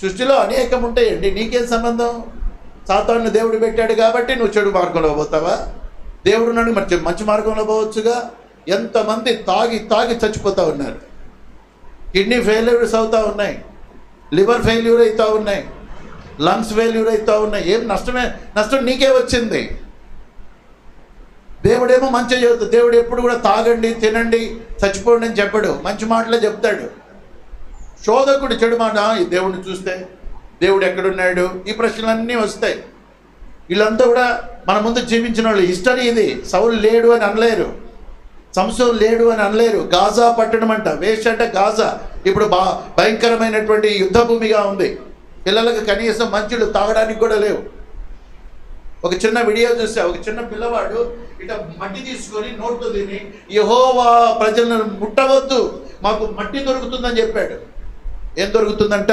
సృష్టిలో అనేకం ఉంటాయండి నీకేం సంబంధం? సాతాన్ని దేవుడు పెట్టాడు కాబట్టి నువ్వు చెడు మార్గంలో పోతావా? దేవుడు నన్ను మంచి మంచి మార్గంలో పోవచ్చుగా? ఎంతమంది తాగి తాగి చచ్చిపోతూ ఉన్నారు. కిడ్నీ ఫెయిల్యూర్స్ అవుతూ ఉన్నాయి. లివర్ ఫెయిల్యూర్ అవుతూ ఉన్నాయి. లంగ్స్ ఫెయిల్యూర్ అవుతూ ఉన్నాయి. ఏం నష్టమే నష్టం నీకే వచ్చింది. దేవుడేమో మంచి చెబుతాడు దేవుడు ఎప్పుడు కూడా తాగండి తినండి చచ్చిపోండి అని చెప్పడు. మంచి మాటలే చెప్తాడు. శోధకుడు చెడు మాట ఈ దేవుడిని చూస్తే దేవుడు ఎక్కడున్నాడు? ఈ ప్రశ్నలన్నీ వస్తాయి. వీళ్ళంతా కూడా మన ముందు జీవించిన వాళ్ళు. హిస్టరీ ఇది. సౌలు లేడు అని అనలేరు. సంసోన్ లేడు అని అనలేరు. గాజా పట్టణం అంట. వేష అంటే గాజా. ఇప్పుడు బా భయంకరమైనటువంటి యుద్ధ భూమిగా ఉంది. పిల్లలకు కనీసం మంచులు తాగడానికి కూడా లేవు. ఒక చిన్న వీడియో చూసా. ఒక చిన్న పిల్లవాడు ఇట మట్టి తీసుకొని నోట్లో తిని యహోవా ప్రజలను ముట్టవద్దు. మాకు మట్టి దొరుకుతుందని చెప్పాడు. ఏం దొరుకుతుందంట?